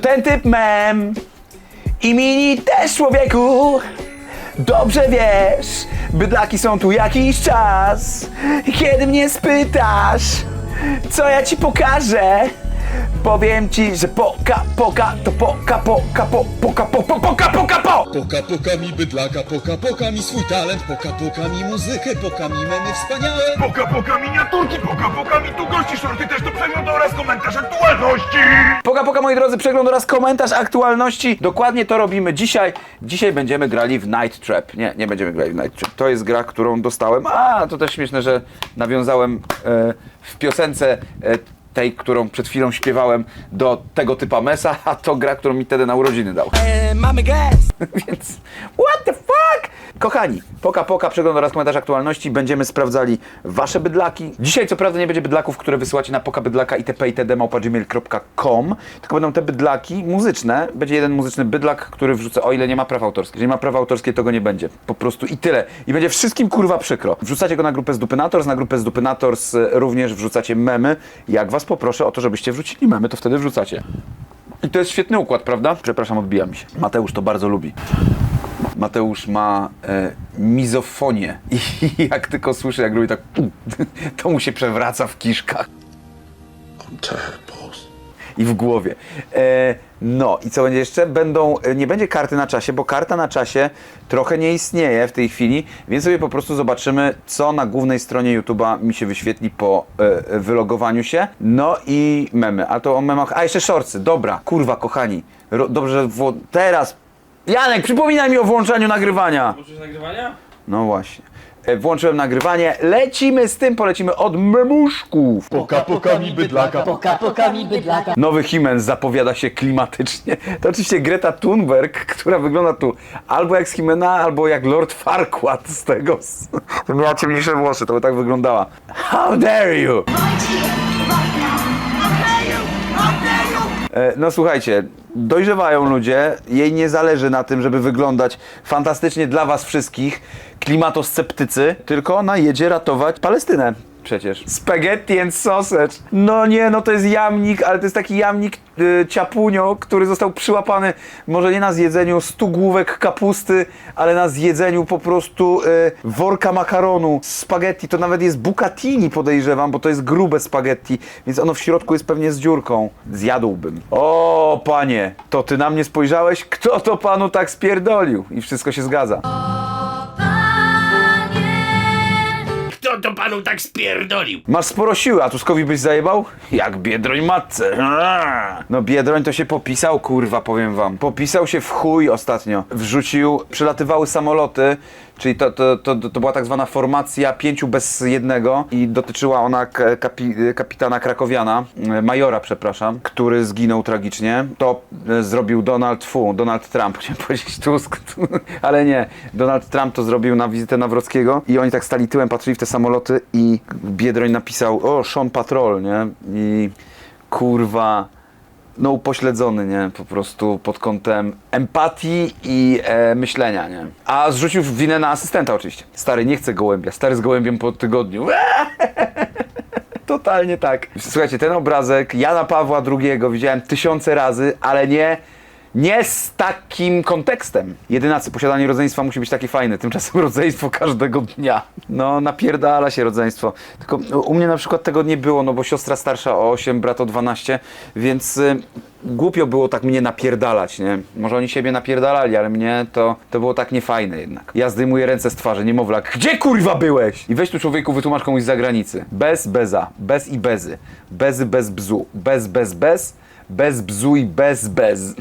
ten typ mem i mini też człowieku. Dobrze wiesz, bydlaki są tu jakiś czas. Kiedy mnie spytasz, co ja ci pokażę, powiem ci, że poka, poka, to poka, poka, po, poka, po, po, poka, poka, po. Poka poka mi bydlaka, poka poka mi swój talent, poka poka mi muzykę, poka mi memy wspaniałe. Poka poka miniaturki, poka poka mi tu gości, shorty też to przegląd oraz komentarz aktualności. Poka, poka, moi drodzy, przegląd oraz komentarz aktualności. Dokładnie to robimy dzisiaj. Dzisiaj będziemy grali w Night Trap. Nie, nie będziemy grali w Night Trap. To jest gra, którą dostałem. A, to też śmieszne, że nawiązałem e, w piosence e, tej, którą przed chwilą śpiewałem do tego typa mesa, a to gra, którą mi wtedy na urodziny dał. mamy gaz! Więc what the? Kochani, poka poka, przegląd oraz komentarz aktualności. Będziemy sprawdzali wasze bydlaki. Dzisiaj co prawda nie będzie bydlaków, które wysyłacie na pokabydlaka itp. itd. małpa.gmail.com, tylko będą te bydlaki muzyczne. Będzie jeden muzyczny bydlak, który wrzucę, o ile nie ma praw autorskich. Jeżeli ma prawa autorskie, to go nie będzie. Po prostu i tyle. I będzie wszystkim kurwa przykro. Wrzucacie go na grupę z Dupynators, na grupę z Dupynators e, również wrzucacie memy. Jak was poproszę o to, żebyście wrzucili memy, to wtedy wrzucacie. I to jest świetny układ, prawda? Przepraszam, odbija mi się. Mateusz to bardzo lubi. Mateusz ma e, mizofonię i jak tylko słyszy, jak robi tak, to mu się przewraca w kiszkach i w głowie. E, no i co będzie jeszcze? Będą, e, nie będzie karty na czasie, bo karta na czasie trochę nie istnieje w tej chwili, więc sobie po prostu zobaczymy, co na głównej stronie YouTube'a mi się wyświetli po e, wylogowaniu się. No i memy. A to o memach. A jeszcze shortsy. Dobra, kurwa, kochani. Ro, dobrze, teraz. Janek, przypominaj mi o włączaniu nagrywania. Uczysz nagrywania? No właśnie. E, Włączyłem nagrywanie. Lecimy z tym, polecimy od memuszków. Poka poka mi bydlaka, Poka, poka mi bydlaka. Nowy Himen zapowiada się klimatycznie. To oczywiście Greta Thunberg, która wygląda tu albo jak z Himena, albo jak Lord Farquaad z tego. z- To miała ciemniejsze włosy, to by tak wyglądała. How dare you! No słuchajcie, dojrzewają ludzie, jej nie zależy na tym, żeby wyglądać fantastycznie dla was wszystkich, klimatosceptycy, tylko ona jedzie ratować Palestynę. Przecież. Spaghetti and sausage. No nie, no to jest jamnik, ale to jest taki jamnik y, ciapunio, który został przyłapany może nie na zjedzeniu 100 główek kapusty, ale na zjedzeniu po prostu y, worka makaronu. Spaghetti to nawet jest bucatini podejrzewam, bo to jest grube spaghetti, więc ono w środku jest pewnie z dziurką. Zjadłbym. O, panie, to ty na mnie spojrzałeś? Kto to panu tak spierdolił? I wszystko się zgadza. Kto to panu tak spierdolił? Masz sporo siły, a Tuskowi byś zajebał? Jak Biedroń matce. No Biedroń to się popisał, kurwa, powiem wam. Popisał się w chuj ostatnio. Wrzucił, przylatywały samoloty, czyli to, to, to, to była tak zwana formacja pięciu bez jednego i dotyczyła ona kapi, kapitana Krakowiana, e, majora, przepraszam, który zginął tragicznie. To e, zrobił Donald, fu, Donald Trump, chciałem powiedzieć Tusk, ale nie. Donald Trump to zrobił na wizytę Nawrockiego i oni tak stali tyłem, patrzyli w te samoloty i Biedroń napisał, o, Sean Patrol, nie? I kurwa, no upośledzony, nie? Po prostu pod kątem empatii i e, myślenia, nie? A zrzucił winę na asystenta oczywiście. Stary, nie chce gołębia. Stary z gołębiem po tygodniu. Totalnie tak. Słuchajcie, ten obrazek Jana Pawła II widziałem tysiące razy, ale nie, nie z takim kontekstem. Jedynacy, posiadanie rodzeństwa musi być takie fajne, tymczasem rodzeństwo każdego dnia. No, napierdala się rodzeństwo. Tylko no, u mnie na przykład tego nie było, no bo siostra starsza o 8, brat o 12, więc y, głupio było tak mnie napierdalać, nie? Może oni siebie napierdalali, ale mnie to, to było tak niefajne jednak. Ja zdejmuję ręce z twarzy, niemowlak. Gdzie kurwa byłeś? I weź tu człowieku wytłumacz komuś z zagranicy. Bez, beza. Bez i bezy. Bezy, bez bzu. Bez, bez, bez. Bez bzu i bez, bez.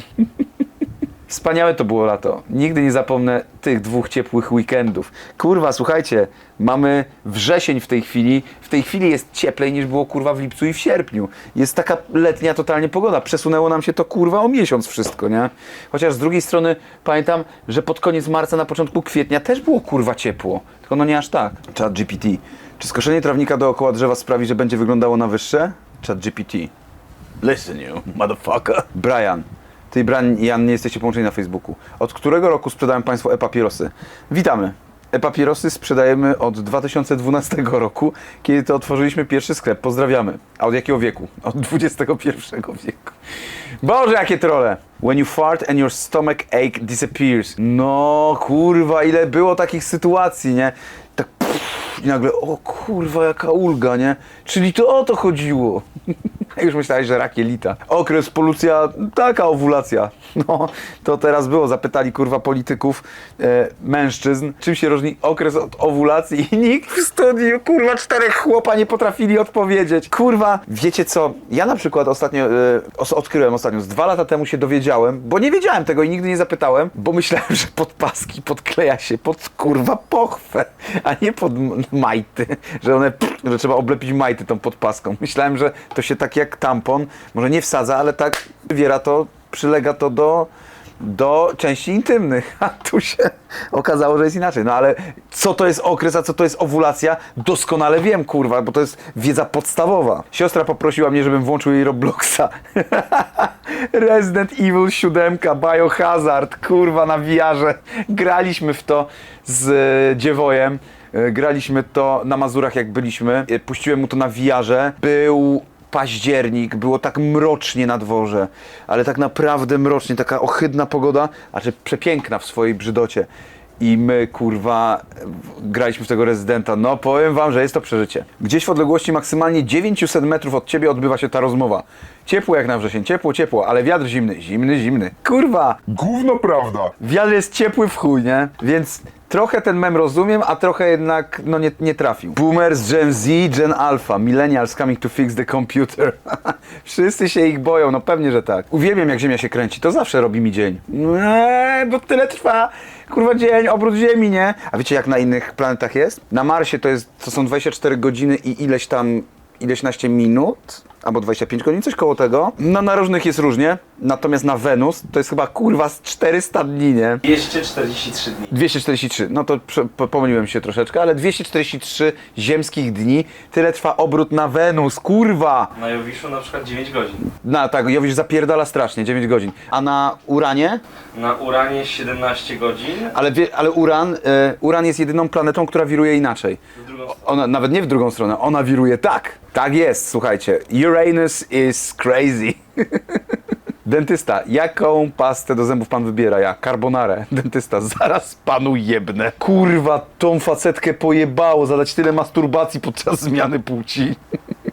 Wspaniałe to było lato. Nigdy nie zapomnę tych dwóch ciepłych weekendów. Kurwa, słuchajcie, mamy wrzesień w tej chwili. W tej chwili jest cieplej niż było kurwa w lipcu i w sierpniu. Jest taka letnia totalnie pogoda. Przesunęło nam się to kurwa o miesiąc wszystko, nie? Chociaż z drugiej strony pamiętam, że pod koniec marca, na początku kwietnia też było kurwa ciepło. Tylko no nie aż tak. Chat GPT. Czy skoszenie trawnika dookoła drzewa sprawi, że będzie wyglądało na wyższe? Chat GPT. Listen you, motherfucker. Brian. Ty i Brian nie jesteście połączeni na Facebooku. Od którego roku sprzedają Państwo e-papierosy? Witamy. E-papierosy sprzedajemy od 2012 roku, kiedy to otworzyliśmy pierwszy sklep. Pozdrawiamy. A od jakiego wieku? Od XXI wieku. Boże, jakie trole! When you fart and your stomach ache disappears. No, kurwa, ile było takich sytuacji, nie? Tak pff, i nagle, o kurwa, jaka ulga, nie? Czyli to o to chodziło. Już myślałeś, że rak jelita. Okres, polucja, taka owulacja. No, to teraz było. Zapytali, kurwa, polityków, e, mężczyzn, czym się różni okres od owulacji i nikt w studiu, kurwa, czterech chłopa nie potrafili odpowiedzieć. Kurwa, wiecie co? Ja na przykład ostatnio, e, os- odkryłem ostatnio, z dwa lata temu się dowiedziałem, bo nie wiedziałem tego i nigdy nie zapytałem, bo myślałem, że podpaski podkleja się pod, kurwa, pochwę, a nie pod majty, że one, że trzeba oblepić majty tą podpaską. Myślałem, że to się tak jak tampon, może nie wsadza, ale tak wywiera to, przylega to do, do części intymnych, a tu się okazało, że jest inaczej. No ale co to jest okres, a co to jest owulacja, doskonale wiem, kurwa, bo to jest wiedza podstawowa. Siostra poprosiła mnie, żebym włączył jej Robloxa. Resident Evil 7, Biohazard, kurwa, na VR-ze. Graliśmy w to z dziewojem. E, Graliśmy to na Mazurach, jak byliśmy. E, Puściłem mu to na VR-ze. Był październik, było tak mrocznie na dworze, ale tak naprawdę mrocznie, taka ohydna pogoda, a czy przepiękna w swojej brzydocie. I my, kurwa, graliśmy w tego rezydenta. No, powiem wam, że jest to przeżycie. Gdzieś w odległości maksymalnie 900 metrów od ciebie odbywa się ta rozmowa. Ciepło jak na wrzesień, ciepło, ciepło, ale wiatr zimny, zimny, zimny. Kurwa, Gówno prawda. wiatr jest ciepły w chuj, nie? Więc trochę ten mem rozumiem, a trochę jednak, no nie, nie trafił. Boomers, Gen Z, Gen Alpha, Millennials coming to fix the computer. Wszyscy się ich boją, no pewnie, że tak. Uwielbiam jak Ziemia się kręci, to zawsze robi mi dzień. Eee, bo tyle trwa, kurwa dzień, obrót Ziemi, nie? A wiecie jak na innych planetach jest? Na Marsie to jest, to są 24 godziny i ileś tam, ileś naście minut? Albo 25 godzin, coś koło tego. No na różnych jest różnie, natomiast na Wenus to jest chyba kurwa z 400 dni, nie? 243 dni. 243, no to prze- po- pomyliłem się troszeczkę, ale 243 ziemskich dni, tyle trwa obrót na Wenus, kurwa! Na Jowiszu na przykład 9 godzin. Na tak, Jowisz zapierdala strasznie, 9 godzin. A na Uranie? Na Uranie 17 godzin. Ale, wie, ale Uran, e, Uran jest jedyną planetą, która wiruje inaczej. W drugą stronę. Ona, nawet nie w drugą stronę, ona wiruje tak. Tak jest, słuchajcie. Uranus is crazy. Dentysta, jaką pastę do zębów pan wybiera? Ja, carbonarę. Dentysta, zaraz panu jebnę. Kurwa, tą facetkę pojebało zadać tyle masturbacji podczas zmiany płci.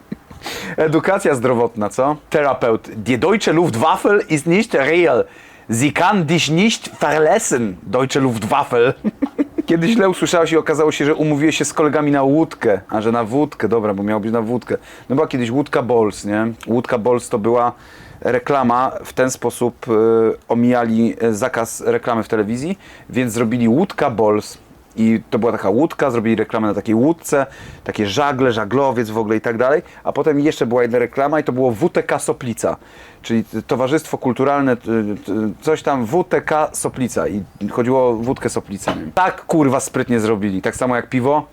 Edukacja zdrowotna, co? Terapeut. Die deutsche Luftwaffe ist nicht real. Sie kann dich nicht verlassen, deutsche Luftwaffe. Kiedyś źle usłyszałeś i okazało się, że umówiłeś się z kolegami na łódkę. A że na wódkę, dobra, bo miało być na wódkę. No była kiedyś łódka Bols, nie? Łódka Bols to była reklama. W ten sposób y, omijali zakaz reklamy w telewizji, więc zrobili łódka Bols. I to była taka łódka, zrobili reklamę na takiej łódce, takie żagle, żaglowiec w ogóle i tak dalej. A potem jeszcze była jedna reklama i to było WTK Soplica, czyli Towarzystwo Kulturalne, y, y, coś tam WTK Soplica i chodziło o wódkę Soplica. Tak kurwa sprytnie zrobili, tak samo jak piwo.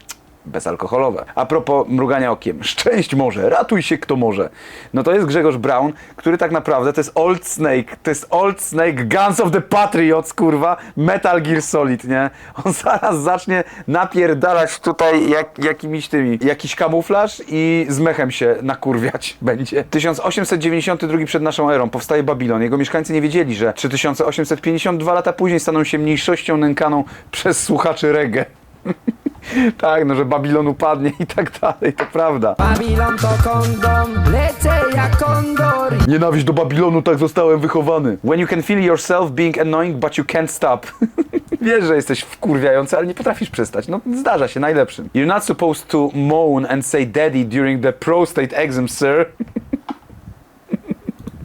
Bezalkoholowe. A propos mrugania okiem. Szczęść może, ratuj się kto może. No to jest Grzegorz Brown, który tak naprawdę to jest Old Snake. To jest Old Snake, Guns of the Patriots, kurwa, Metal Gear Solid, nie? On zaraz zacznie napierdalać tutaj jak, jakimiś tymi, jakiś kamuflaż i z mechem się nakurwiać będzie. 1892 przed naszą erą powstaje Babilon. Jego mieszkańcy nie wiedzieli, że 3852 lata później staną się mniejszością nękaną przez słuchaczy reggae. Tak, no że Babilon upadnie i tak dalej, to prawda. Babilon to kondom, lecę jak kondor. Nienawiść do Babilonu, tak zostałem wychowany. When you can feel yourself being annoying, but you can't stop. Wiesz, że jesteś wkurwiający, ale nie potrafisz przestać. No, zdarza się, najlepszym. You're not supposed to moan and say daddy during the prostate exam, sir.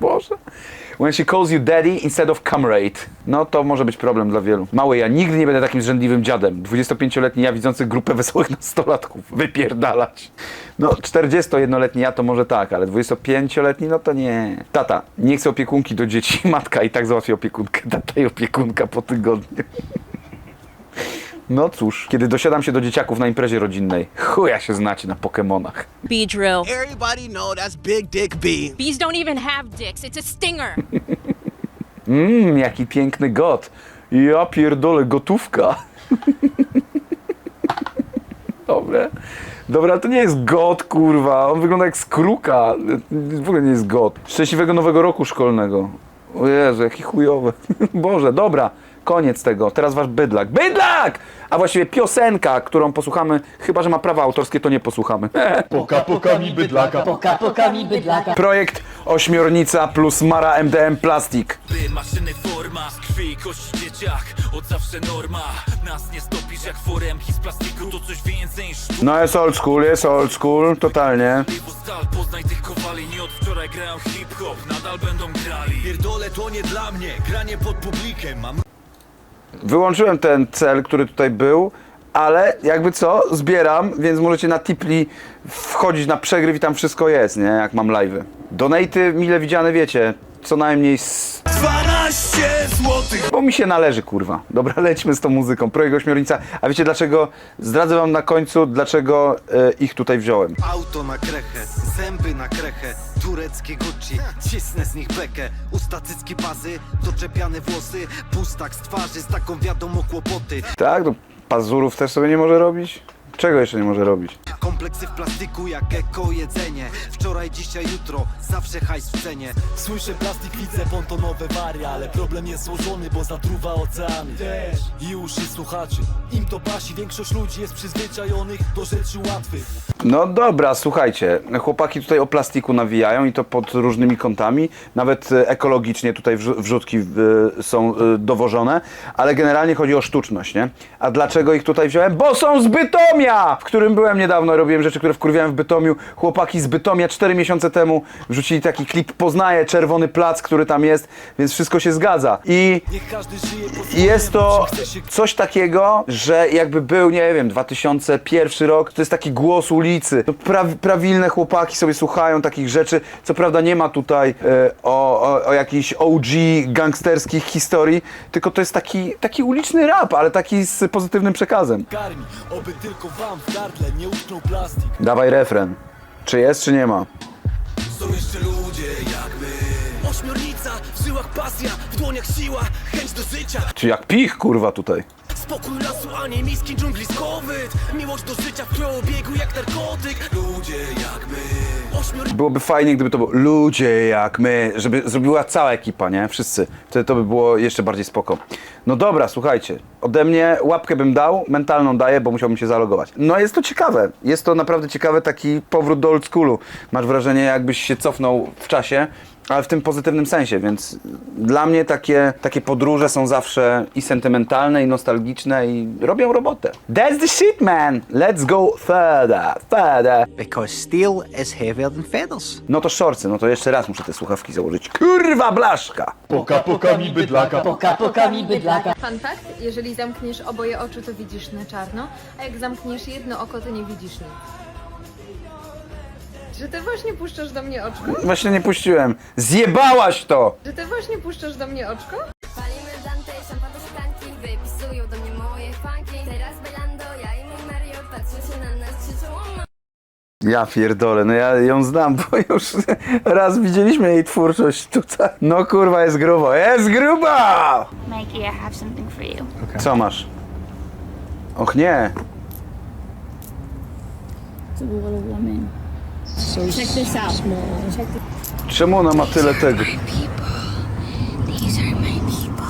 Boże. When she calls you daddy instead of comrade. No to może być problem dla wielu. Mały, ja nigdy nie będę takim zrzędliwym dziadem. 25-letni ja widzący grupę wesołych nastolatków. Wypierdalać. No 41-letni ja to może tak, ale 25-letni no to nie. Tata, nie chcę opiekunki do dzieci. Matka i tak załatwi opiekunkę. Tata i opiekunka po tygodniu. No cóż, kiedy dosiadam się do dzieciaków na imprezie rodzinnej, chuja się znacie na Pokemonach. Bee drill. Everybody know that's Big Dick B. Bees don't even have dicks. It's a stinger. Mmm, jaki piękny got. Ja pierdolę, gotówka. Dobre. Dobra, ale to nie jest god, kurwa. On wygląda jak skruka. W ogóle nie jest god. Szczęśliwego nowego roku szkolnego. O Jezu, jaki chujowy. Boże, dobra. Koniec tego. Teraz wasz bydlak. Bydlak! A właściwie piosenka, którą posłuchamy, chyba że ma prawa autorskie, to nie posłuchamy. Poka poka mi bydlaka. Poka, poka mi bydlaka. Projekt Ośmiornica plus Mara MDM Plastik. By maszyny forma, z krwi i kości dzieciak Od zawsze norma, nas nie stopisz jak foremki z plastiku To coś więcej niż No jest old school, jest old school, totalnie. Piwo stal, poznaj tych kowali Nie od wczoraj grają hip-hop, nadal będą grali Pierdolę to nie dla mnie, granie pod publikiem. Mam Wyłączyłem ten cel, który tutaj był, ale jakby co, zbieram, więc możecie na Tipli wchodzić na przegryw i tam wszystko jest, nie? Jak mam live'y. Donaty mile widziane, wiecie, co najmniej z... 12 złotych! Bo mi się należy, kurwa. Dobra, lećmy z tą muzyką. Projekt Ośmiornica. A wiecie dlaczego? Zdradzę wam na końcu, dlaczego e, ich tutaj wziąłem. Auto na krechę, zęby na krechę, tureckie Gucci, cisnę z nich bekę, usta cycki bazy, doczepiane włosy, pustak z twarzy, z taką wiadomo kłopoty. Tak? To pazurów też sobie nie może robić? Czego jeszcze nie może robić? Kompleksy w plastiku jak eko jedzenie, wczoraj, dzisiaj, jutro, zawsze hajs w cenie. Słyszę plastik, widzę pontonowe wary Ale problem jest złożony, bo zatruwa oceany Też I uszy słuchaczy Im to pasi, większość ludzi jest przyzwyczajonych Do rzeczy łatwych No dobra, słuchajcie, chłopaki tutaj o plastiku nawijają i to pod różnymi kątami, nawet e, ekologicznie tutaj wrzu- wrzutki e, są e, dowożone, ale generalnie chodzi o sztuczność, nie? A dlaczego ich tutaj wziąłem? Bo są z Bytomia! W którym byłem niedawno, robiłem rzeczy, które wkurwiałem w Bytomiu. Chłopaki z Bytomia 4 miesiące temu wrzucili taki klip Poznaje, czerwony plac, który tam jest, więc wszystko się zgadza. I jest to coś takiego, że jakby był, nie wiem, 2001 rok, to jest taki głos ulicy. Pra, prawilne chłopaki sobie słuchają takich rzeczy. Co prawda nie ma tutaj e, o, o, o jakichś OG gangsterskich historii, tylko to jest taki, taki uliczny rap, ale taki z pozytywnym przekazem. Oby tylko wam w gardle nie utknął plastik Dawaj refren. Czy jest, czy nie ma? Są jeszcze ludzie. Ośmiornica, w żyłach pasja, w dłoniach siła, chęć do życia. Czy jak pich, kurwa, tutaj. Spokój lasu, a nie miski dżungli skowyt. Miłość do życia w jak narkotyk. Ludzie jak my. Ośmior... Byłoby fajnie, gdyby to było ludzie jak my, żeby zrobiła cała ekipa, nie? Wszyscy. Wtedy to by było jeszcze bardziej spoko. No dobra, słuchajcie. Ode mnie łapkę bym dał, mentalną daję, bo musiałbym się zalogować. No jest to ciekawe. Jest to naprawdę ciekawy taki powrót do old schoolu. Masz wrażenie, jakbyś się cofnął w czasie, ale w tym pozytywnym sensie, więc dla mnie takie, takie podróże są zawsze i sentymentalne, i nostalgiczne, i robią robotę. That's the shit, man! Let's go further, further. Because steel is heavier than feathers. No to szorcy, no to jeszcze raz muszę te słuchawki założyć. Kurwa blaszka! Poka poka mi bydlaka. Poka, poka mi bydlaka. Fun fact, jeżeli zamkniesz oboje oczu, to widzisz na czarno, a jak zamkniesz jedno oko, to nie widzisz nic. Że ty właśnie puszczasz do mnie oczko? Właśnie nie puściłem. Zjebałaś to! Że ty właśnie puszczasz do mnie oczko? Palimy Dante, szklanki, wypisują do mnie moje fanki. Teraz Belando, ja i mój Mario patrzą się na nas, krzyczą o ma- Ja pierdolę, no ja ją znam, bo już raz widzieliśmy jej twórczość tutaj. No kurwa, jest grubo, jest grubo! Mikey, I have something for you. Co masz? Och nie. Check this out. Czemu ona ma tyle tego? These are my people.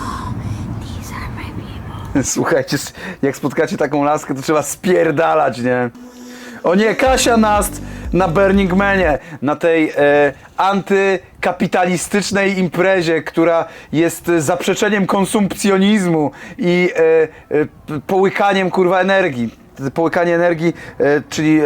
These are my people. Słuchajcie, jak spotkacie taką laskę, to trzeba spierdalać, nie? O nie, Kasia Nast na Burning Manie, na tej e, antykapitalistycznej imprezie, która jest e, zaprzeczeniem konsumpcjonizmu i e, e, p- połykaniem kurwa energii. Połykanie energii, e, czyli e,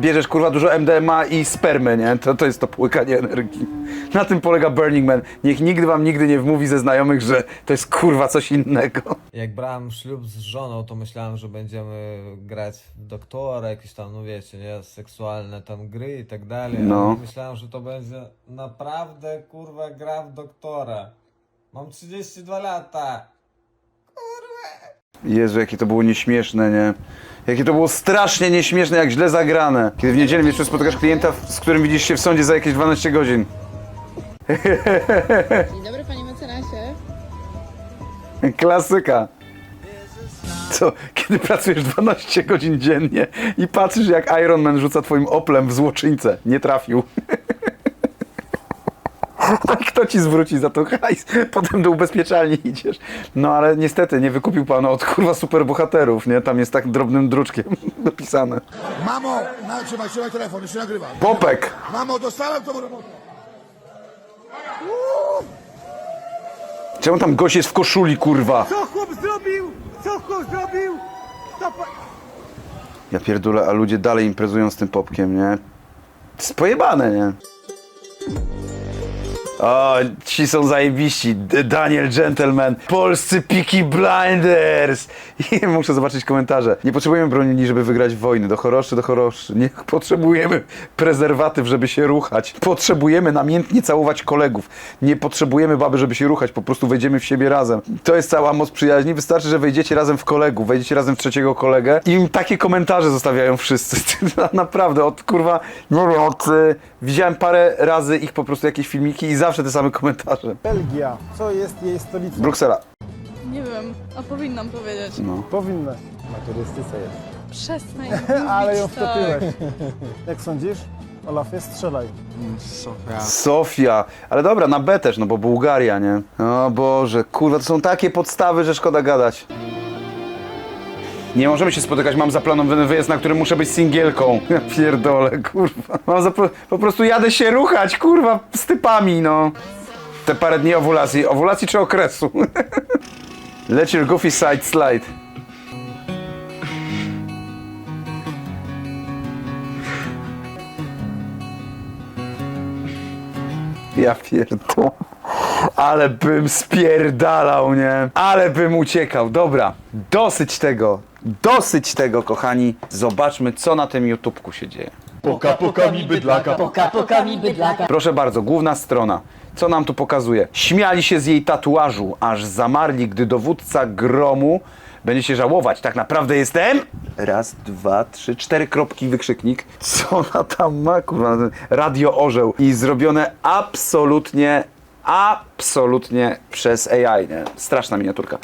bierzesz kurwa dużo MDMA i spermy, nie? To, to jest to połykanie energii. Na tym polega Burning Man. Niech nigdy wam nigdy nie wmówi ze znajomych, że to jest kurwa coś innego. Jak brałem ślub z żoną, to myślałem, że będziemy grać w doktora, jakieś tam, no wiecie, nie, seksualne tam gry i tak dalej. No. ale Myślałem, że to będzie naprawdę, kurwa, gra w doktora. Mam 32 lata. Jezu, jakie to było nieśmieszne, nie? Jakie to było strasznie nieśmieszne, jak źle zagrane. Kiedy w niedzielę wieczór spotykasz klienta, z którym widzisz się w sądzie za jakieś 12 godzin. Dzień dobry, panie mecenasie. Klasyka. Co, kiedy pracujesz 12 godzin dziennie i patrzysz jak Iron Man rzuca twoim oplem w złoczyńcę. Nie trafił. A kto ci zwróci za to hajs? Potem do ubezpieczalni idziesz. No ale niestety nie wykupił pan od kurwa superbohaterów, nie? Tam jest tak drobnym druczkiem napisane. Mamo, na, trzymaj, trzymaj telefon, jeszcze nagrywam. Popek! Mamo, dostałem tą robotę. Czemu tam gość jest w koszuli, kurwa? Co chłop zrobił? Co chłop zrobił? Ja pierdolę, a ludzie dalej imprezują z tym popkiem, nie? To jest pojebane, nie? O, ci są zajebiści. Daniel Gentleman, polscy Peaky Blinders. I muszę zobaczyć komentarze. Nie potrzebujemy broni, żeby wygrać wojny. Do choroszy, do choroszy. Nie potrzebujemy prezerwatyw, żeby się ruchać. Potrzebujemy namiętnie całować kolegów. Nie potrzebujemy baby, żeby się ruchać. Po prostu wejdziemy w siebie razem. To jest cała moc przyjaźni. Wystarczy, że wejdziecie razem w kolegów, wejdziecie razem w trzeciego kolegę im takie komentarze zostawiają wszyscy. Naprawdę, od kurwa, nie wiem, od... Y, widziałem parę razy ich po prostu jakieś filmiki i zawsze te same komentarze. Belgia, co jest jej stolicą? Bruksela. Nie wiem, a powinnam powiedzieć. No. Powinnaś. Na turystyce jest. Przestań Ale ją wtopiłeś. Jak sądzisz? Olafie, strzelaj. Sofia. Ale dobra, na B też, no bo Bułgaria, nie? O Boże, kurwa, to są takie podstawy, że szkoda gadać. Nie możemy się spotykać, mam zaplanowany wyjazd, na którym muszę być singielką. Ja pierdolę, kurwa. Mam zapro- po prostu jadę się ruchać, kurwa, z typami, no. Te parę dni owulacji. Owulacji czy okresu? Let your goofy side slide. Ja pierdolę. Ale bym spierdalał, nie? Ale bym uciekał. Dobra, dosyć tego. Dosyć tego, kochani. Zobaczmy, co na tym YouTubku się dzieje. Poka, poka mi bydlaka. Poka, poka mi bydlaka. Proszę bardzo, główna strona. Co nam tu pokazuje? Śmiali się z jej tatuażu, aż zamarli, gdy dowódca gromu będzie się żałować. Tak naprawdę jestem? Raz, dwa, trzy, cztery kropki, wykrzyknik. Co ona tam ma? Kurwa, radio orzeł. I zrobione absolutnie, absolutnie przez AI, nie? Straszna miniaturka.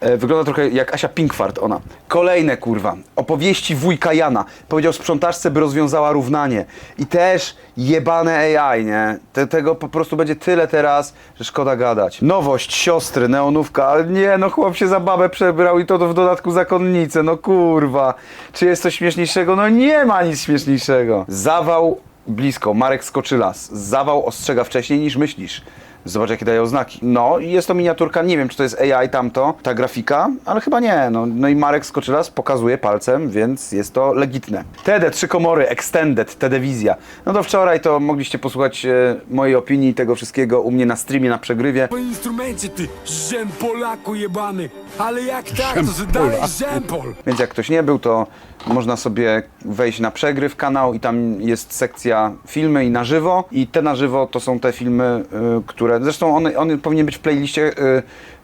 E, Wygląda trochę jak Asia Pinkwart ona. Kolejne kurwa. Opowieści wujka Jana. Powiedział sprzątaczce, by rozwiązała równanie. I też jebane AI, nie? Te, tego po prostu będzie tyle teraz, że szkoda gadać. Nowość, siostry, neonówka. Ale nie, no chłop się za babę przebrał i to w dodatku zakonnicę. No kurwa. Czy jest coś śmieszniejszego? No nie ma nic śmieszniejszego. Zawał blisko. Marek Skoczylas. Zawał ostrzega wcześniej niż myślisz. Zobacz, jakie daje oznaki. No, i jest to miniaturka, nie wiem, czy to jest AI tamto, ta grafika, ale chyba nie. No, no i Marek Skoczylas pokazuje palcem, więc jest to legitne. TD, trzy komory, Extended, Telewizja. No to wczoraj to mogliście posłuchać e, mojej opinii tego wszystkiego u mnie na streamie, na przegrywie. Po instrumencie ty, żem Polaku jebany. Ale jak tak, to dalej żempol. Więc jak ktoś nie był, to można sobie wejść na przegryw kanał i tam jest sekcja filmy i na żywo. I te na żywo to są te filmy, y, które. Zresztą on, on powinien być w playliście y,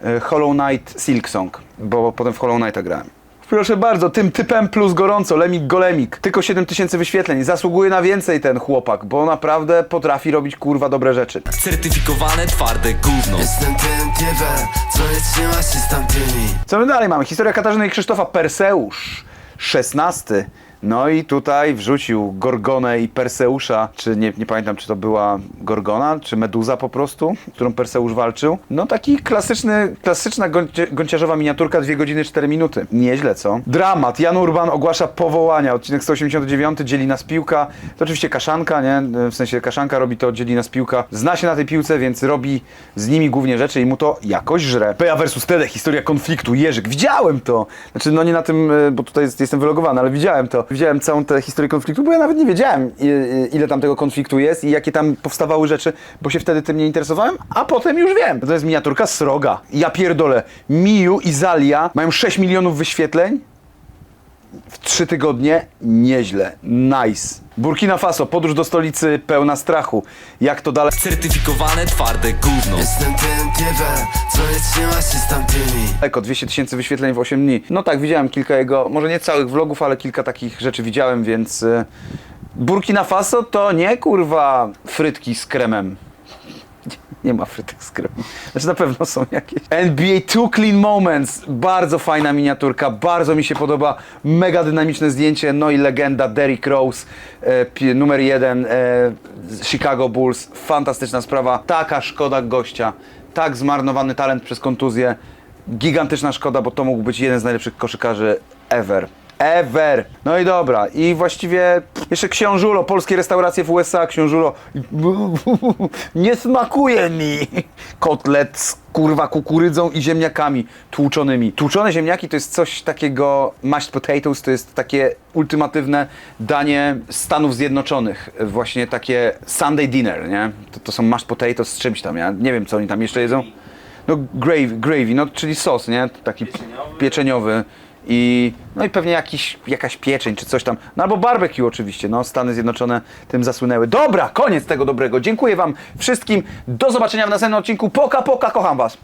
y, Hollow Knight Silk Song, bo potem w Hollow Knighta grałem. Proszę bardzo, tym typem plus gorąco, Lemik Golemik. Tylko 7 tysięcy wyświetleń. Zasługuje na więcej ten chłopak, bo naprawdę potrafi robić kurwa dobre rzeczy. Certyfikowane twarde gówno Jestem tym typem, co nie trzyma się z tamtymi. Co my dalej mamy? Historia Katarzyny i Krzysztofa Perseusz, XVI. No i tutaj wrzucił Gorgonę i Perseusza, czy nie, nie pamiętam, czy to była Gorgona, czy Meduza po prostu, z którą Perseusz walczył. No taki klasyczny, klasyczna gońcie, gonciarzowa miniaturka, 2 godziny 4 minuty. Nieźle, co? Dramat. Jan Urban ogłasza powołania. Odcinek 189, dzieli nas piłka. To oczywiście kaszanka, nie? W sensie kaszanka robi to, dzieli nas piłka. Zna się na tej piłce, więc robi z nimi głównie rzeczy i mu to jakoś żre. Peja versus Tede, historia konfliktu, Jerzyk. Widziałem to! Znaczy, no nie na tym, y, bo tutaj jest, jestem wylogowany, ale widziałem to. Widziałem całą tę historię konfliktu, bo ja nawet nie wiedziałem, ile tam tego konfliktu jest i jakie tam powstawały rzeczy, bo się wtedy tym nie interesowałem, a potem już wiem. To jest miniaturka sroga. Ja pierdolę. Miu i Zalia mają 6 milionów wyświetleń w 3 tygodnie. Nieźle. Nice. Burkina Faso, podróż do stolicy pełna strachu. Jak to dalej? Certyfikowane twarde gówno Jestem tym typem, co nie trzyma się z tamtymi. Daleko, 200 tysięcy wyświetleń w 8 dni. No tak, widziałem kilka jego, może nie całych vlogów, ale kilka takich rzeczy widziałem, więc... y, Burkina Faso to nie kurwa frytki z kremem. Nie ma frytek z kremem. Znaczy na pewno są jakieś. NBA Two Clean Moments. Bardzo fajna miniaturka, bardzo mi się podoba. Mega dynamiczne zdjęcie. No i legenda Derrick Rose, e, numer jeden e, Chicago Bulls. Fantastyczna sprawa. Taka szkoda gościa. Tak zmarnowany talent przez kontuzję. Gigantyczna szkoda, bo to mógł być jeden z najlepszych koszykarzy ever. Ever. No i dobra. I właściwie jeszcze książulo, polskie restauracje w USA, książulo. Nie smakuje mi. Kotlet z kurwa kukurydzą i ziemniakami tłuczonymi. Tłuczone ziemniaki to jest coś takiego, mashed potatoes to jest takie ultimatywne danie Stanów Zjednoczonych. Właśnie takie Sunday dinner, nie? To, to są mashed potatoes z czymś tam, ja nie wiem co oni tam jeszcze jedzą. No gravy, gravy no czyli sos, nie? Taki Pieczeniowy. pieczeniowy. I, no i pewnie jakiś, jakaś pieczeń czy coś tam. No albo barbecue oczywiście. No, Stany Zjednoczone tym zasłynęły. Dobra, koniec tego dobrego. Dziękuję Wam wszystkim. Do zobaczenia w następnym odcinku. Poka, poka, kocham Was.